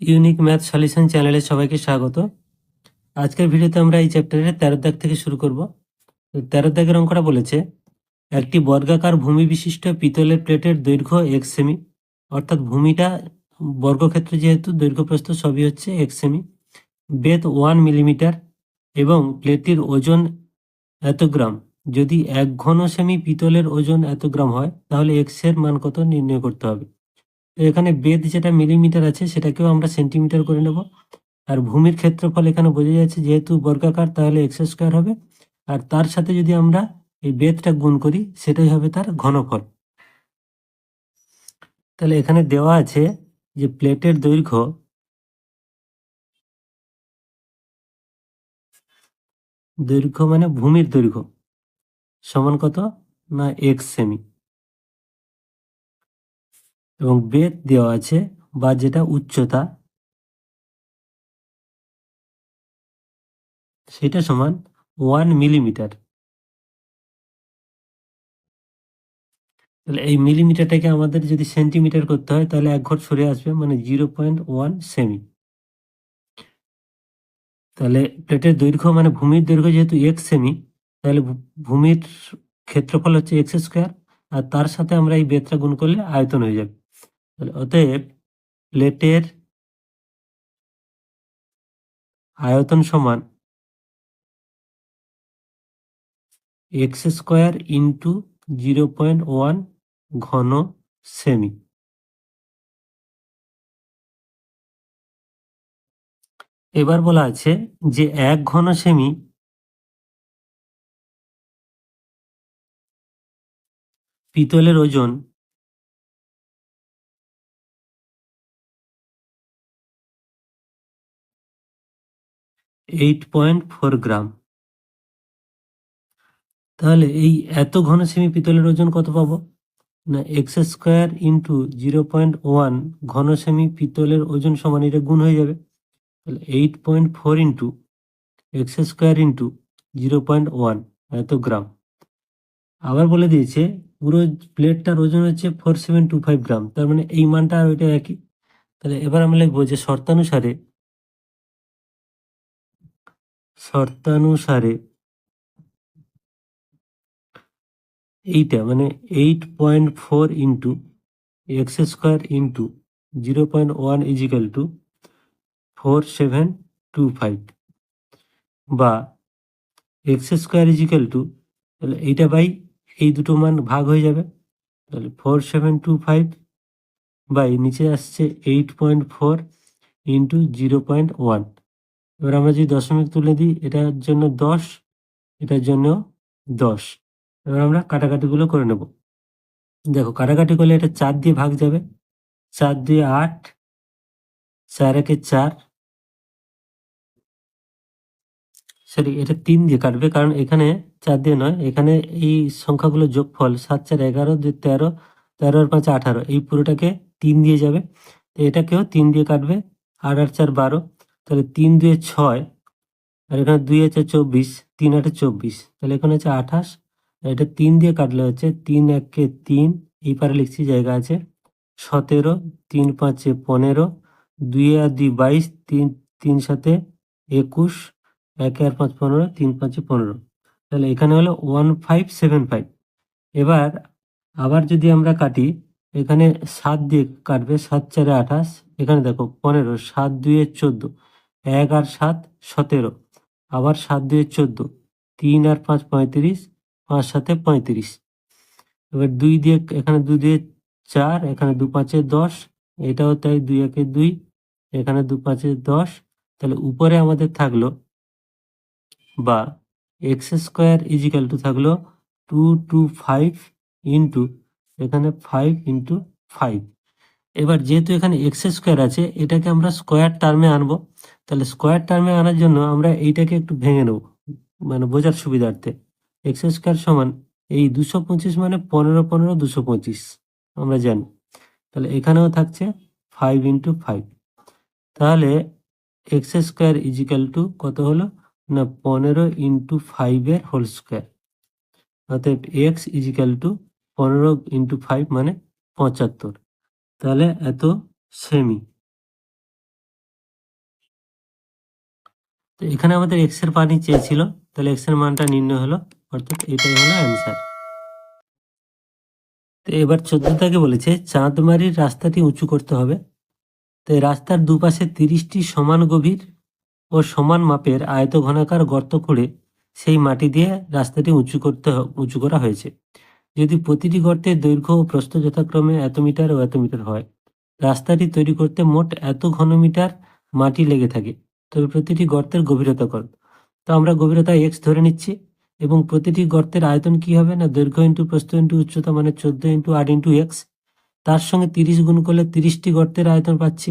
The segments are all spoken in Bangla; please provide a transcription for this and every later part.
ইউনিক ম্যাথ সলিউশন চ্যানেলে সবাইকে স্বাগত। আজকের ভিডিওতে আমরা এই চ্যাপ্টারের তেরো দাগ থেকে শুরু করব। তেরো দাগের অঙ্কটা বলেছে, একটি বর্গাকার ভূমি বিশিষ্ট পিতলের প্লেটের দৈর্ঘ্য এক সেমি, অর্থাৎ ভূমিটা বর্গক্ষেত্র যেহেতু দৈর্ঘ্য প্রস্থ সবই হচ্ছে এক সেমি বেদ ওয়ান মিলিমিটার এবং প্লেটটির ওজন এত গ্রাম। যদি এক ঘন সেমি পিতলের ওজন এত গ্রাম হয়, তাহলে এক্সের মান কত নির্ণয় করতে হবে? এখানে বেদ যেটা মিলিমিটার আছে, সেটাকেও আমরা সেন্টিমিটার করে নেব। আর ভূমির ক্ষেত্রফল এখানে বোঝা যাচ্ছে, যেহেতু বর্গাকার, তাহলে এক্স স্কোয়ার হবে। আর তার সাথে যদি আমরা এই বেদটা গুণ করি, সেটাই হবে তার ঘনফল। তাহলে এখানে দেওয়া আছে যে প্লেটের দৈর্ঘ্য দৈর্ঘ্য মানে ভূমির দৈর্ঘ্য সমান কত? না এক্স সেমি এবং বেদ দেওয়া আছে বা যেটা উচ্চতা, সেটা সমান ওয়ান মিলিমিটার। তাহলে এই মিলিমিটারটাকে আমাদের যদি সেন্টিমিটার করতে হয়, তাহলে এক ঘর সরে আসবে মানে জিরো পয়েন্ট ওয়ান সেমি। তাহলে প্লেটের দৈর্ঘ্য মানে ভূমির দৈর্ঘ্য যেহেতু এক সেমি, তাহলে ভূমির ক্ষেত্রফল হচ্ছে এক্স স্কোয়ার আর তার সাথে আমরা এই বেতটা গুণ করলে আয়তন হয়ে যাবে। অতএব প্লেটের আয়তন সমান x square into zero point one ঘন সেমি এবার বলা আছে যে এক ঘন সেমি পিতলের ওজন এইট পয়েন্ট ফোর গ্রাম তাহলে এই এত ঘন সেমি পিতলের ওজন কত পাবো? না x square into zero point one ঘন সেমি পিতলের ওজন সমান এটা গুণ হয়ে যাবে। তাহলে eight point four into x square into zero point one এত গ্রাম আবার বলে দিয়েছে, পুরো প্লেটটার ওজন হচ্ছে four seven two five gram তার মানে এই মানটা আর ওইটা একই। তাহলে এবার আমরা লিখব যে শর্তানুসারে শর্তানুসারে এইটা মানে eight point four into x square into zero point one is equal to four seven two five বা x square is equal to তাহলে এইটা বাই এই দুটো মান ভাগ হয়ে যাবে। তাহলে four seven two five by নিচে আসছে eight point four into zero point one এবার আমরা যদি দশমিক তুলে দিই, এটার জন্য দশ, এটার জন্য দশ। এবার আমরা কাটাকাটিগুলো করে নেব। দেখো, কাটাকাটি করলে এটা চার দিয়ে ভাগ যাবে। চার দিয়ে আট, চার একে চার সরি এটা তিন দিয়ে কাটবে, কারণ এখানে চার দিয়ে নয়, এখানে এই সংখ্যাগুলো যোগফল সাত, চার, এগারো, দুই, তেরো তেরো আর পাঁচ, আঠারো, এই পুরোটাকে তিন দিয়ে যাবে। তো এটাকেও তিন দিয়ে কাটবে, আট আট চার বারো তাহলে তিন দুয়ে ছয়, আর এখানে দুই আছে চব্বিশ, তিন আটে চব্বিশ। তাহলে এখানে হচ্ছে আঠাশ, আর এটা তিন দিয়ে কাটলে হচ্ছে তিন একে তিন, এই পারে লিখছি জায়গা আছে সতেরো, তিন পাঁচে পনেরো দুই আর দুই বাইশ, তিন তিন সাথে একুশ, একে আর পাঁচ পনেরো, তিন পাঁচে পনেরো। তাহলে এখানে হলো ওয়ান ফাইভ সেভেন ফাইভ। এবার আবার যদি আমরা কাটি, এখানে সাত দিয়ে কাটবে, সাত চারে আঠাশ, এখানে দেখো পনেরো, সাত দুয়ে চোদ্দ। এক আর সাত সতেরো, আবার সাত দুয়ে চোদ্দ, তিন আর পাঁচ পঁয়ত্রিশ, পাঁচ সাথে পঁয়ত্রিশ। এবার দুই দিয়ে, এখানে দুই দিয়ে চার, এখানে দু পাঁচে দশ, এটাও তাই দুই একে দুই, এখানে দু পাঁচে দশ। তাহলে উপরে আমাদের থাকল বা x square is equal to থাকল টু টু ফাইভ ইন্টু এখানে ফাইভ ইন্টু ফাইভ এবার যেহেতু এখানে এক্স স্কোয়ার আছে, এটাকে আমরা স্কোয়ার টার্মে আনব। তাহলে স্কোয়ার টার্মে আনার জন্য আমরা এইটাকে একটু ভেঙে নেব মানে বোঝার সুবিধার্থে। এক্স স্কোয়ার সমান এই দুশো পঁচিশ মানে পনেরো পনেরো দুশো পঁচিশ, আমরা জানি। তাহলে এখানেও থাকছে ফাইভ ইন্টু ফাইভ তাহলে x square is equal to কত হলো? না, পনেরো ইন্টু ফাইভের হোল স্কোয়ার অতএব এক্স ইজিক্যাল টু পনেরো ইন্টু ফাইভ মানে পঁচাত্তর। তাহলে এত সেমি তো এখানে আমাদের এক্সের পানি চেয়েছিল, তাহলে এক্সের মানটা নির্ণয় হলো, অর্থাৎ এটাই হলো অ্যান্সার তো এবার চোদ্দ থেকে বলেছে, চাঁদমারির রাস্তাটি উঁচু করতে হবে। তো রাস্তার দুপাশে তিরিশটি সমান গভীর ও সমান মাপের আয়ত ঘনাকার গর্ত করে সেই মাটি দিয়ে রাস্তাটি উঁচু করতে উঁচু করা হয়েছে। যদি প্রতিটি গর্তের দৈর্ঘ্য ও প্রস্থ যথাক্রমে এত মিটার ও এত মিটার হয়, রাস্তাটি তৈরি করতে মোট এত ঘনমিটার মাটি লেগে থাকে। তবে প্রতিটি গর্তের গভীরতা কত? তো আমরা গভীরতা এক্স ধরে নিচ্ছি এবং প্রতিটি গর্তের আয়তন কি হবে না দৈর্ঘ্য ইন্টু প্রস্থ ইন্টু উচ্চতা মানে চোদ্দ ইন্টু আট ইন্টু এক্স তার সঙ্গে তিরিশ গুণ করলে তিরিশটি গর্তের আয়তন পাচ্ছি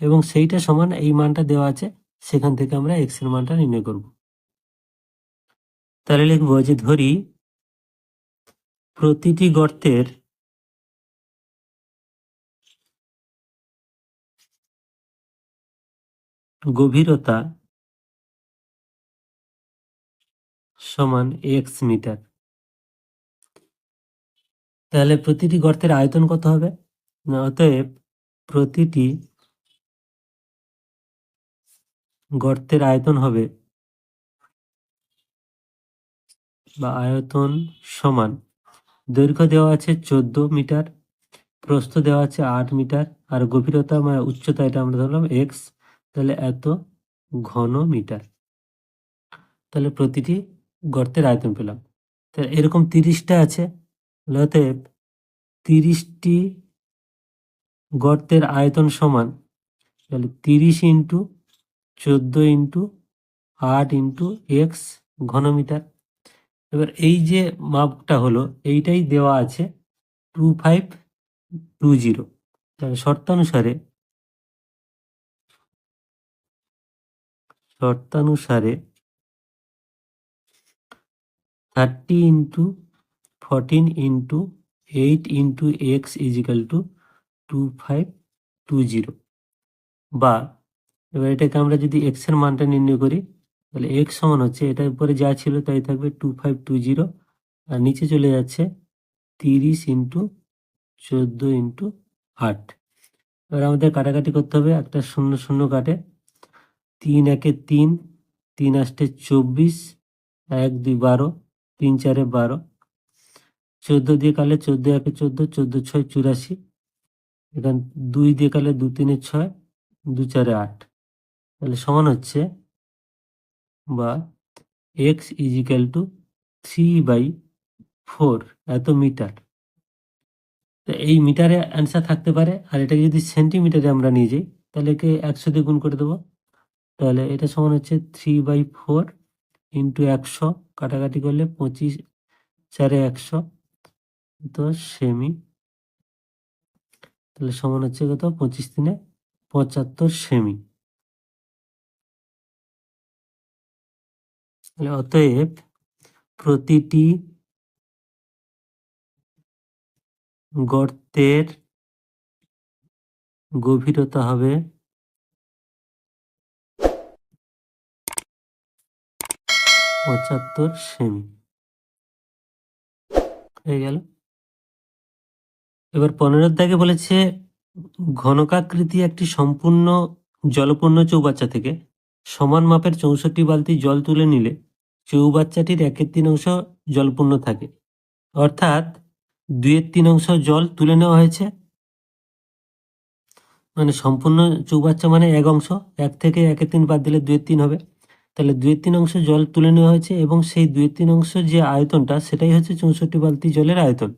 এবং সেইটা সমান এই মানটা দেওয়া আছে, সেখান থেকে আমরা এক্সের মানটা নির্ণয় করব। তাহলে লিখব যে ধরি প্রতিটি গর্তের গভীরতা সমান এক্স মিটার। তাহলে প্রতিটি গর্তের আয়তন কত হবে? অতএব প্রতিটি গর্তের আয়তন হবে বা আয়তন সমান। দৈর্ঘ্য দেওয়া আছে চোদ্দ মিটার, প্রস্থ দেওয়া আছে আট মিটার, আর গভীরতা মানে উচ্চতা এটা আমরা ধরলাম এক্স তাহলে এত ঘন মিটার। তাহলে প্রতিটি গর্তের আয়তন পেলাম। তাহলে এরকম তিরিশটা আছে। অতএব তিরিশটি গর্তের আয়তন সমান, তাহলে তিরিশ ইন্টু চোদ্দ ইন্টু আট ইন্টু এক্স ঘনমিটার এবার এই যে মাপটা হলো, এইটাই দেওয়া আছে টু ফাইভ টু জিরো। তাহলে শর্তানুসারে শর্তানুসারে thirty into fourteen into eight into x is equal to two five two zero বা এবার এটাকে আমরা যদি এক্সের মানটা নির্ণয় করি, তাহলে এক্স সমান হচ্ছে এটার উপরে যা ছিল তাই থাকবে টু ফাইভ টু জিরো আর নিচে চলে যাচ্ছে তিরিশ ইন্টু চোদ্দ ইন্টু আট। এবার আমাদের কাটাকাটি করতে হবে, একটা শূন্য শূন্য কাটে। তিন একে তিন তিন আষ্টে চব্বিশ, এক দুই বারো, তিন চারে বারো। চোদ্দ দিয়ে কালে চোদ্দ একে চোদ্দ চোদ্দ ছয় চুরাশি। এখান দুই দিয়ে কালে দু তিনে ছয়, দু চারে আট। তাহলে সমান হচ্ছে বা x is equal to three by four এত মিটার। তো এই মিটারে অ্যান্সার থাকতে পারে। আর এটাকে যদি সেন্টিমিটারে আমরা নিয়ে যাই, তাহলে একে একশো দিয়ে গুণ করে দেবো। তাহলে এটা সমান হচ্ছে থ্রি বাই ফোর ইন্টু একশো, কাটাকাটি করলে পঁচিশ, চারে একশো, তো সেমি তাহলে সমান হচ্ছে কত? পঁচিশ দিনে পঁচাত্তর সেমি অতএব প্রতিটি গর্তের গভীরতা হবে পঁচাত্তর সেমি। হয়ে গেল। এবার পনেরোর দাগে বলেছে, ঘনকাকৃতি একটি সম্পূর্ণ জলপূর্ণ চৌবাচ্চা থেকে সমান মাপের চৌষট্টি বালতি জল তুলে নিলে চৌবাচ্চাটির একের তিন অংশ জলপূর্ণ থাকে। অর্থাৎ দুইয়ের তিন অংশ জল তুলে নেওয়া হয়েছে। মানে সম্পূর্ণ চৌবাচ্চা মানে এক অংশ, এক থেকে একের তিন বাদ দিলে দুইয়ের তিন হবে। তাহলে দুইয়ের তিন অংশ জল তুলে নেওয়া হয়েছে এবং সেই দুইয়ের তিন অংশ যে আয়তনটা, সেটাই হচ্ছে চৌষট্টি বালতি জলের আয়তন।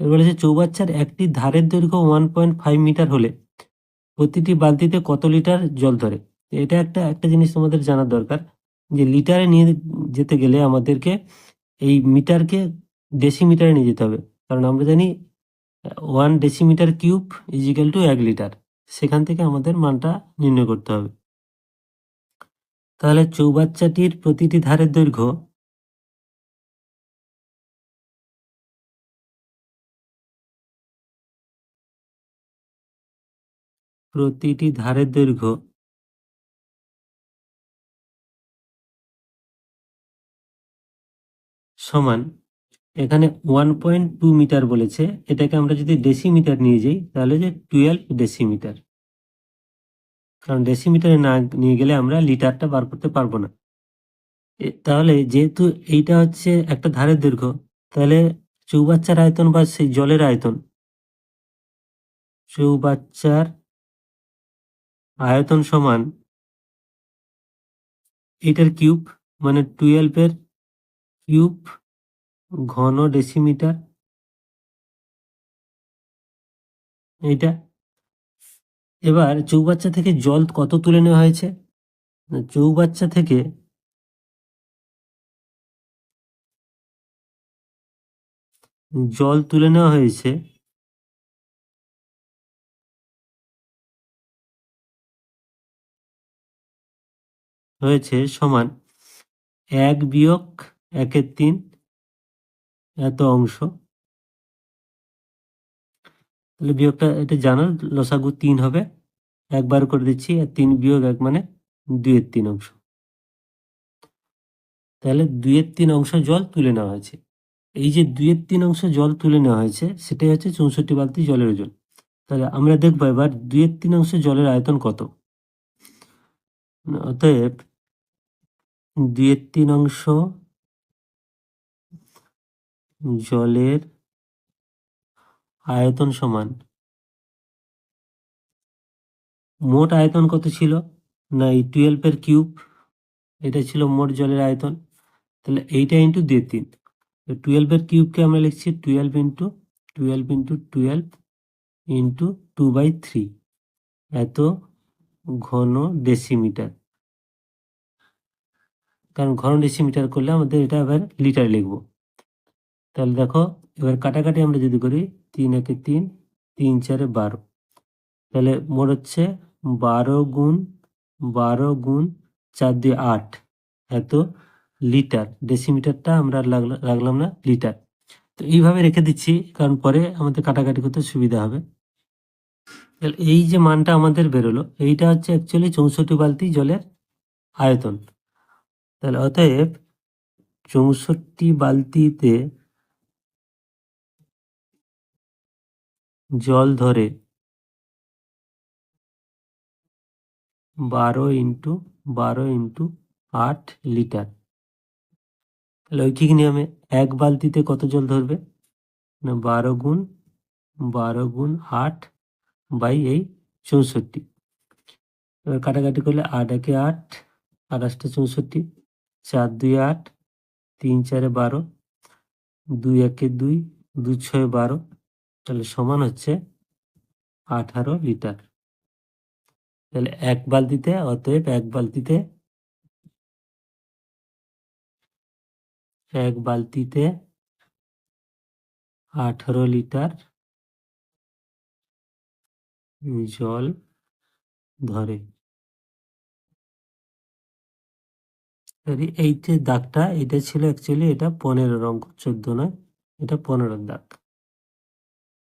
এবার বলেছে চৌবাচ্চার একটি ধারের দৈর্ঘ্য ওয়ান পয়েন্ট ফাইভ মিটার হলে প্রতিটি বালতিতে কত লিটার জল ধরে? এটা একটা একটা জিনিস তোমাদের জানার দরকার, যে লিটারে নিয়ে যেতে গেলে আমাদেরকে এই মিটারকে ডেসিমিটারে নিয়ে যেতে হবে। কারণ আমরা জানি one decimetre cube is equal to এক লিটার। সেখান থেকে আমাদের মানটা নির্ণয় করতে হবে। তাহলে চৌবাচ্চাটির প্রতিটি ধারের দৈর্ঘ্য প্রতিটি ধারের দৈর্ঘ্য সমান, এখানে ওয়ান পয়েন্ট টু মিটার বলেছে, এটাকে আমরা যদি ডেসিমিটার নিয়ে যাই, তাহলে যে টুয়েলভ ডেসিমিটার কারণ ডেসিমিটারে না নিয়ে গেলে আমরা লিটারটা বার করতে পারব না। তাহলে যেহেতু এইটা হচ্ছে একটা ধারের দৈর্ঘ্য, তাহলে চৌবাচ্চার আয়তন বা সেই জলের আয়তন, চৌবাচ্চার আয়তন সমান এটার কিউব মানে টুয়েলভের কিউব ঘন ডেসিমিটার এইটা এবার চৌবাচ্চা থেকে জল কত তুলে নেওয়া হয়েছে? চৌবাচ্চা থেকে জল তুলে নেওয়া হয়েছে হয়েছে সমান এক বিয়োগ একের তিন, এত অংশ। তাহলে বিয়োগটা এটা জানো, লসাগু তিন হবে, একবার করে দিচ্ছি, আর তিন বিয়োগ এক মানে দুইয়ের তিন অংশ। তাহলে দুইয়ের তিন অংশ জল তুলে নেওয়া হয়েছে। এই যে দুইয়ের তিন অংশ জল তুলে নেওয়া হয়েছে, সেটাই হচ্ছে চৌষট্টি বালতি জলের ওজন। তাহলে আমরা দেখব এবার দুইয়ের তিন অংশ জলের আয়তন কত। অতএব দুইয়ের তিন অংশ জলের আয়তন সমান। মোট আয়তন কত ছিল? না, এই টুয়েলভের কিউব, এটা ছিল মোট জলের আয়তন। তাহলে এইটা ইন্টু দুই তিন। টুয়েলভের কিউবকে আমরা লিখছি twelve into twelve into twelve into two by three এত ঘন ডেসিমিটার কারণ ঘন ডেসিমিটার করলে আমাদের এটা এবার লিটার লিখব। তাহলে দেখো, এবার কাটাকাটি আমরা যদি করি, তিন একে তিন তিন চারে বারো। তাহলে মোট হচ্ছে বারো গুণ বারো গুণ চার দিয়ে আট। এত লিটার, ডেসিমিটারটা আমরা রাখলাম না, লিটার। তো এইভাবে রেখে দিচ্ছি, কারণ পরে আমাদের কাটাকাটি করতে সুবিধা হবে। তাহলে এই যে মানটা আমাদের বেরোলো, এইটা হচ্ছে অ্যাকচুয়ালি চৌষট্টি বালতি জলের আয়তন। তাহলে অতএব চৌষট্টি বালতিতে জল ধরে। বারো ইন্টু বারো ইন্টু আট লিটার। তাহলে ঐকিক নিয়মে এক বালতিতে কত জল ধরবে? না, বারো গুণ বারো গুণ আট বাই এই চৌষট্টি। এবার কাটাকাটি করলে আট একে আট আঠাশটা চৌষট্টি। চার দুই আট, তিন চারে বারো, দুই একে দুই দুই ছয় বারো। তাহলে সমান হচ্ছে আঠারো লিটার। তাহলে এক বালতিতে, অতএব এক বালতিতে এক বালতিতে আঠারো লিটার জল ধরে। এই যে দাগটা, এটা ছিল অ্যাকচুয়ালি এটা পনেরোর অঙ্ক চোদ্দ নয়, এটা পনেরোর দাগ।